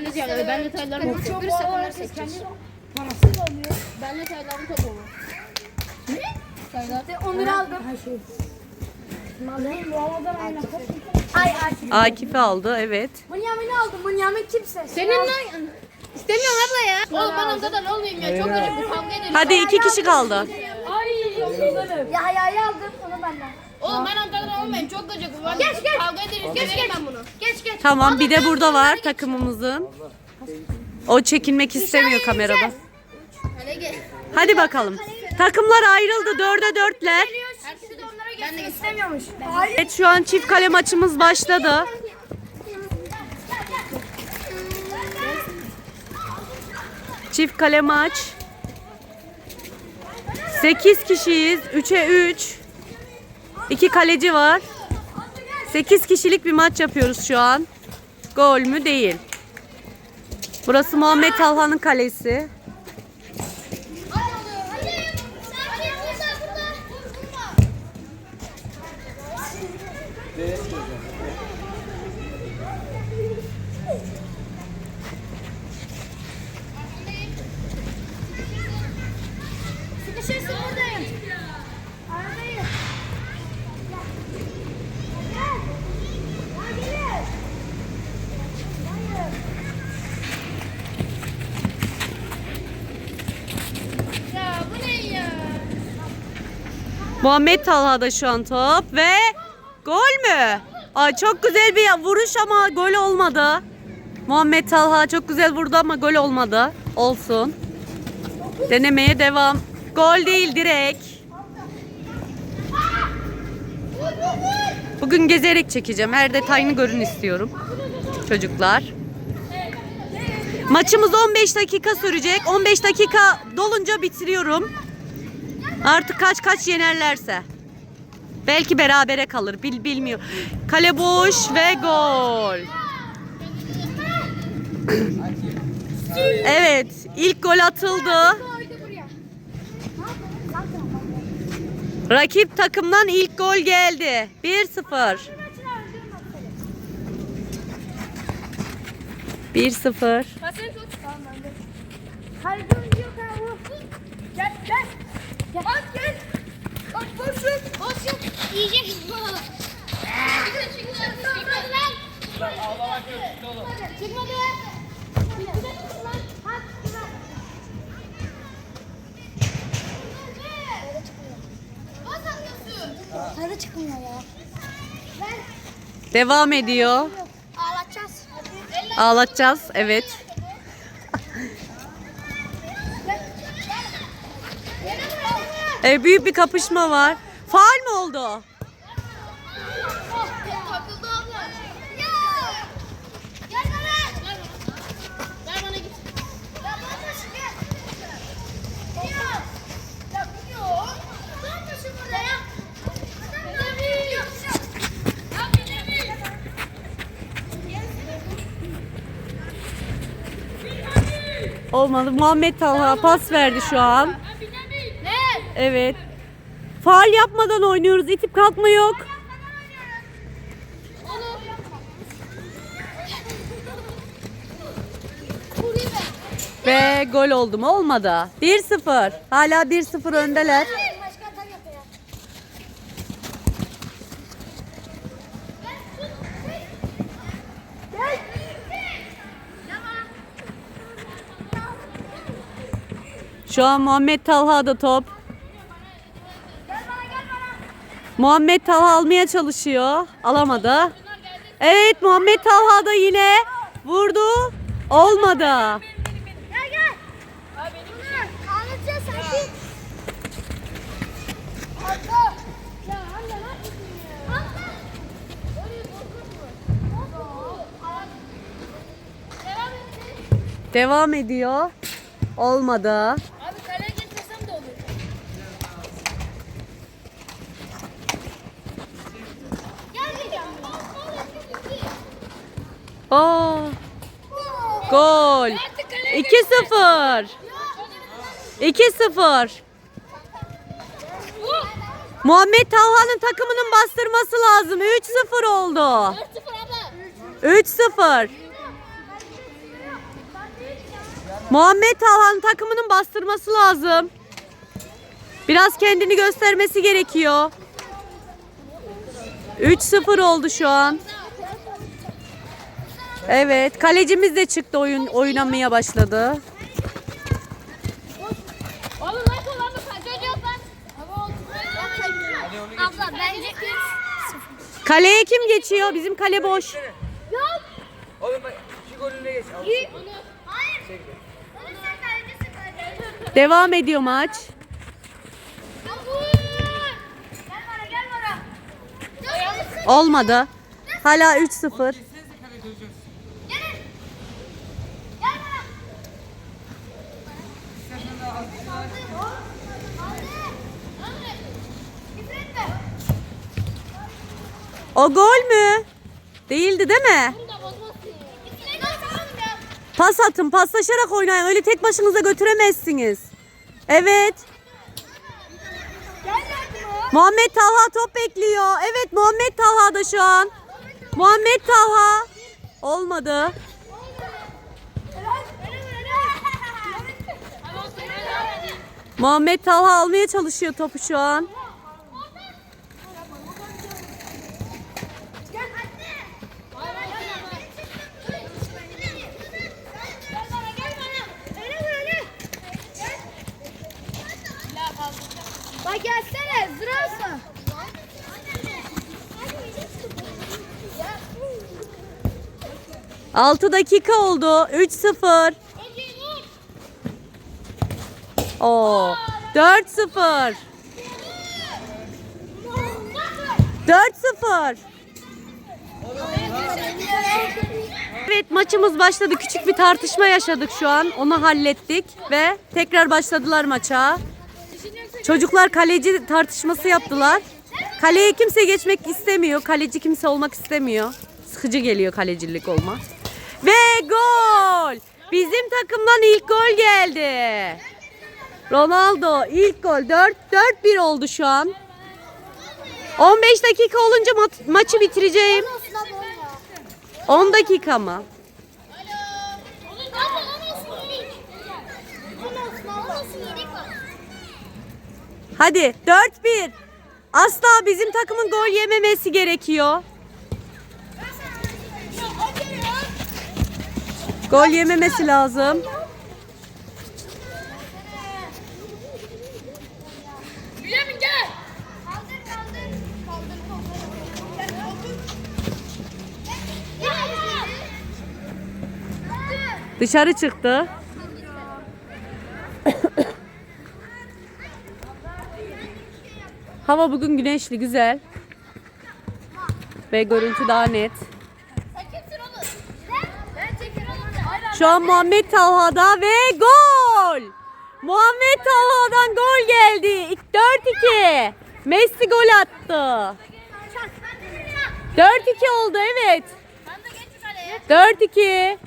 Ben de sayılarım. Ben de. Çok Bir bu sakınlar arada seçeceğiz. kendi parasıyla alıyor. Ben de sayılarım top olur. Ne? Sayılar. Onları aldım. Her şey. Ay Akif. Akif aldı evet. Bunyamin'i aldım. Bunyamin kimse. Senin lan. İstemiyorum abla ya. Oğlum ben ondan olmayayım ya. Çok acı bu kavga edelim. Hadi iki kişi kaldı. Ay çok. Ya hayayı aldım. Onu benden. Oğlum ben ondan olmayayım. Çok gıcık bu. Geç geç. Kavga ederiz. Geç geç. Ben bunu. Geç geç. Tamam bir de burada var takımımızın. O çekilmek istemiyor kamerada. Hadi gel. Hadi bakalım. Takımlar ayrıldı. Dörde dörtler. Herkesi de onlara geçsin. İstemiyormuş. Hayır. Evet şu an çift kale maçımız başladı. Çift kale maç. 8 kişiyiz. 3'e 3. 2 kaleci var. 8 kişilik bir maç yapıyoruz şu an. Gol mü? Değil. Burası Muhammed Talha'nın kalesi. Muhammed Talha'da şu an top ve gol mü? Ay çok güzel bir vuruş ama gol olmadı. Muhammed Talha çok güzel vurdu ama gol olmadı. Olsun. Denemeye devam. Gol değil direkt. Bugün gezerek çekeceğim. Her detayını görün istiyorum. Çocuklar. Maçımız 15 dakika sürecek. 15 dakika dolunca bitiriyorum. Artık kaç kaç yenerlerse. Belki berabere kalır. Bil bilmiyor. Kale boş ve gol. evet, ilk gol atıldı. Rakip takımdan ilk gol geldi. 1-0. 1-0. Hayır dur yok abi. Gel gel. Gel. Bak gel. Bak boşum. Boşum. Yiyecek. Çıkmadı lan. Çıkmadı. Sarı çıkmıyor ya. Devam ediyor. Ağlatacağız. Ağlatacağız. Evet. E, büyük bir kapışma var. Faal mi oldu? Olmadı. Muhammed Talha pas verdi şu an. Evet. Faal yapmadan oynuyoruz. İtip kalkma yok. Ve gol oldu mu? Olmadı. 1-0. Hala 1-0 öndeler. Şu an Muhammed Talha'da top. Muhammed Talha almaya çalışıyor. Alamadı. Evet Muhammed Talha da yine vurdu. Olmadı. Gel gel. Bunlar ağlatacağız sakin. Atla. Ya anne ne yapıyorsun ya? Atla. Oraya korkutma. Devam et. Devam ediyor. Olmadı. Abi kaleye geçmesem de olur. Gel Oo, gol. 2-0. 2-0. Muhammed Talha'nın takımının bastırması lazım. 3-0 oldu. 4-0 abla. 3-0. Muhammed Talhan takımının bastırması lazım. Biraz kendini göstermesi gerekiyor. 3-0 oldu şu an. Evet, kalecimiz de çıktı oyun oynamaya başladı. Oğlum yok lan. Abla bence 3 Kaleye kim geçiyor? Bizim kale boş. Yok. Oğlum bak iki golüne geç. Al. Hayır. Onu sen kalecisin kaleci. Devam ediyor maç. Gel bana gel bana. Olmadı. Hala 3-0. Gelsenize kaleye döneceğiz. Gelin. Gel bana. İstersen de al. O gol mü? Değildi değil mi? Pas atın, paslaşarak oynayın. Öyle tek başınıza götüremezsiniz. Evet. Muhammed Talha top bekliyor. Evet Muhammed Talha da şu an. Muhammed Talha. Olmadı. Muhammed Talha almaya çalışıyor topu şu an. Bak gelsene zırası. Altı dakika oldu. 3-0. Oo. 4-0. 4-0. Evet maçımız başladı. Küçük bir tartışma yaşadık şu an. Onu hallettik ve tekrar başladılar maça. Çocuklar kaleci tartışması yaptılar. Kaleye kimse geçmek istemiyor. Kaleci kimse olmak istemiyor. Sıkıcı geliyor kalecilik olmak. Ve gol! Bizim takımdan ilk gol geldi. Ronaldo ilk gol. 4 4-1 oldu şu an. 15 dakika olunca ma- maçı bitireceğim. 10 dakika mı? Hadi 4-1. Asla bizim takımın gol yememesi gerekiyor. Gol yememesi lazım. Bünyamin gel. Kaldır kaldır. Kaldır kaldır. Kaldır. Dışarı çıktı. Hava bugün güneşli, güzel. Ve görüntü daha net. Şu an Muhammed Talha'da ve gol! Muhammed Talha'dan gol geldi. 4-2. Messi gol attı. 4-2 oldu evet. Sen de geç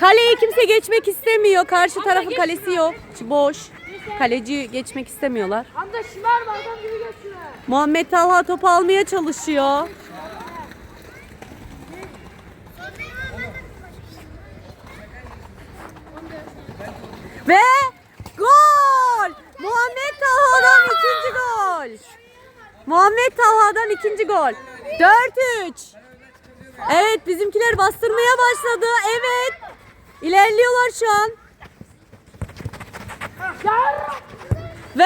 kaleye. 4-2. Kaleyi kimse geçmek istemiyor. Karşı tarafın kalesi yok. Boş. Kaleci geçmek istemiyorlar. Hamza şımarma adam gibi geçiyor. Muhammed Talha topu almaya çalışıyor. Ve gol! Muhammed Talha'dan ikinci gol. Muhammed Talha'dan ikinci gol. 4-3. Evet bizimkiler bastırmaya başladı. Evet. İlerliyorlar şu an. Ve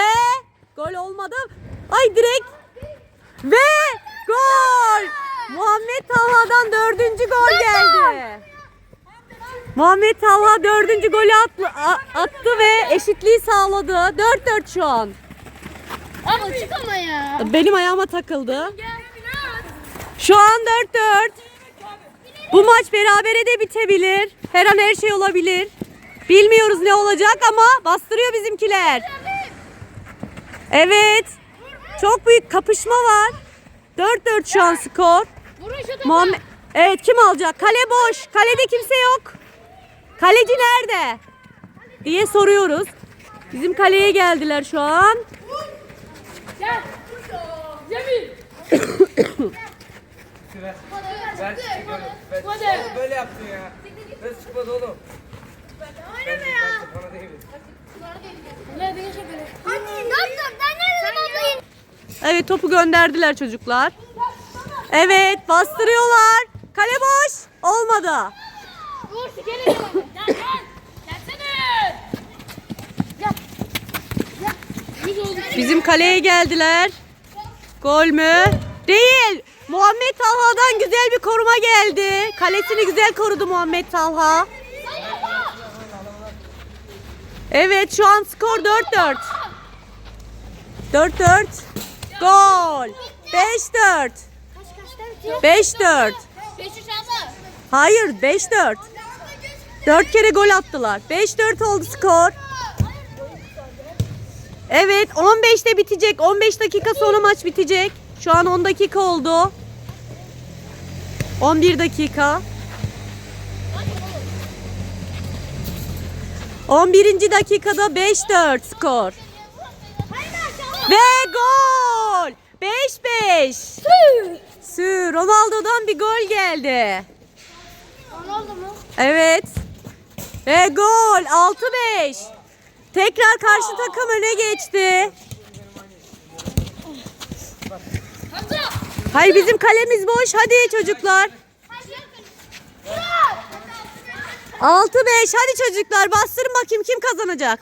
gol olmadı. Ay direkt. Ve gol. Muhammed Talha'dan dördüncü gol geldi. Muhammed Talha dördüncü golü attı, a- attı ve eşitliği sağladı. 4-4 şu an. Çık ama ya. Benim ayağıma takıldı. Şu an 4-4. Bu maç berabere de bitebilir. Her an her şey olabilir. Bilmiyoruz ne olacak ama bastırıyor bizimkiler. Evet. Çok büyük kapışma var. 4-4 şu an skor. Muhammed Evet kim alacak? Kale boş. Kalede kimse yok. Kaleci nerede? diye soruyoruz. Bizim kaleye geldiler şu an. Böyle yaptın ya. Nasıl çıkmadı oğlum? Oynama ya. Bana değil. Hadi doktor ben nerede babayım? Evet topu gönderdiler çocuklar. Evet bastırıyorlar. Kale boş. Olmadı. Gelin gelin. Gel gel. Gelsene. Gel. Gel. Yüz oldu. Bizim kaleye geldiler. Gol mü? Değil. Muhammed Talha'dan güzel bir koruma geldi. Kalesini güzel korudu Muhammed Talha. Evet şu an skor 4-4. 4-4. Gol. 5-4. Kaç kaçta bitiyor? 5-4. Beşi çaldı. Hayır 5-4. 4 kere gol attılar. 5-4 oldu skor. Evet 15'te bitecek. 15 dakika sonra maç bitecek. Şu an 10 dakika oldu. 11 dakika. 11. dakikada 5-4 skor. Ve gol! 5-5. Sü Ronaldo'dan bir gol geldi. Ronaldo mu? Evet. Ve gol 6-5. Tekrar karşı takım öne geçti. Hayır bizim kalemiz boş. Hadi çocuklar. 6-5. Hadi çocuklar bastırın bakayım kim kazanacak.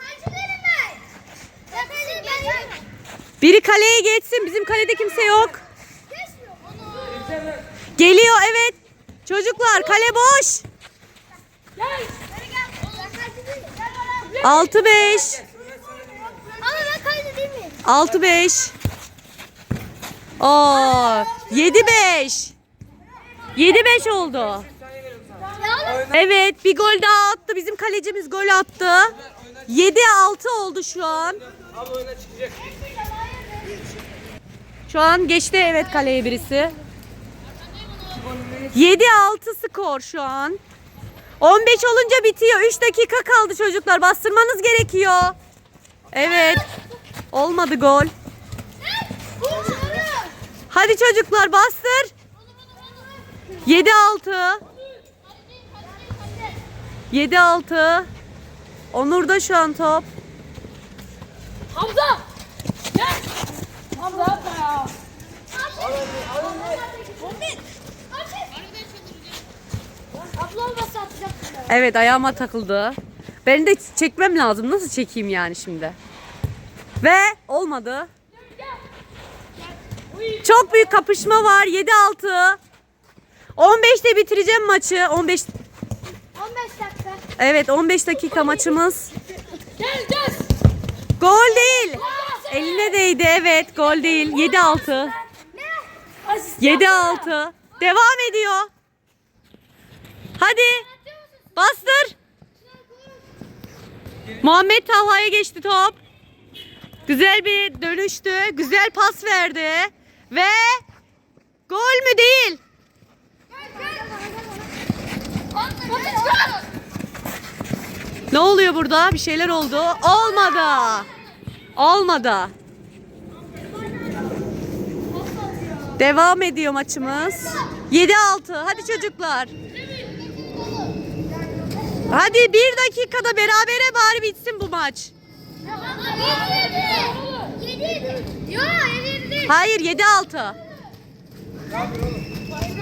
Biri kaleye geçsin. Bizim kalede kimse yok. Geliyor evet. Çocuklar kale boş. 6-5. Ama ben kaydedeyim mi? 6-5. Oo, 7-5. 7-5 oldu. Evet bir gol daha attı. Bizim kalecimiz gol attı. 7-6 oldu şu an. Şu an geçti evet kaleye birisi. 7-6 skor şu an. 15 olunca bitiyor. 3 dakika kaldı çocuklar. Bastırmanız gerekiyor. Evet. Olmadı gol. Hadi çocuklar bastır. 7-6. 7-6. Onur'da şu an top. Hamza. Gel. Hamza yapma ya. Abla olmasa atacaktım ben. Evet ayağıma takıldı. Ben de çekmem lazım. Nasıl çekeyim yani şimdi? Ve olmadı. Çok büyük kapışma var. 7-6. 15'te bitireceğim maçı. 15 15 dakika. Evet 15 dakika maçımız. Gel gel. Gol değil. Eline değdi evet gol değil. 7-6. 7-6. Devam ediyor. Hadi. Bastır. Muhammed Talha'ya geçti top. Güzel bir dönüştü. Güzel pas verdi. Ve gol mü değil? Ne oluyor burada? Bir şeyler oldu. Olmadı. Olmadı. Devam ediyor maçımız. 7-6. Hadi çocuklar. Hadi bir dakikada berabere bari bitsin bu maç. Yok yedi yedi. Hayır 7-6.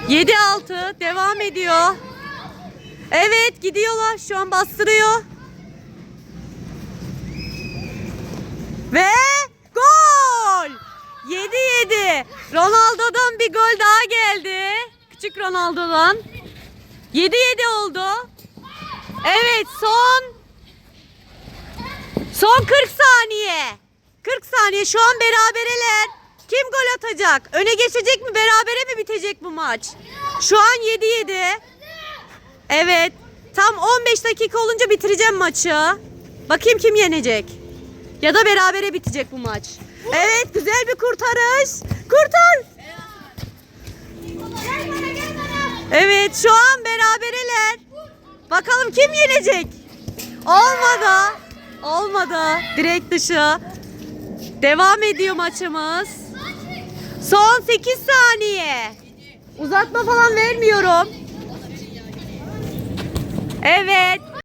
7-6 devam ediyor. Evet gidiyorlar şu an bastırıyor. Ve gol! 7-7. Ronaldo'dan bir gol daha geldi. Küçük Ronaldo'dan. 7-7 oldu. Evet son son 40 saniye. 40 saniye şu an berabereler. Kim gol atacak? Öne geçecek mi? Berabere mi bitecek bu maç? Şu an 7-7. Evet. Tam 15 dakika olunca bitireceğim maçı. Bakayım kim yenecek? Ya da berabere bitecek bu maç. Evet güzel bir kurtarış. Kurtar. Evet şu an berabereler. Bakalım kim yenecek? Olmadı. Olmadı. Direkt dışı. Devam ediyor maçımız. Son 8 saniye. Uzatma falan vermiyorum. Evet.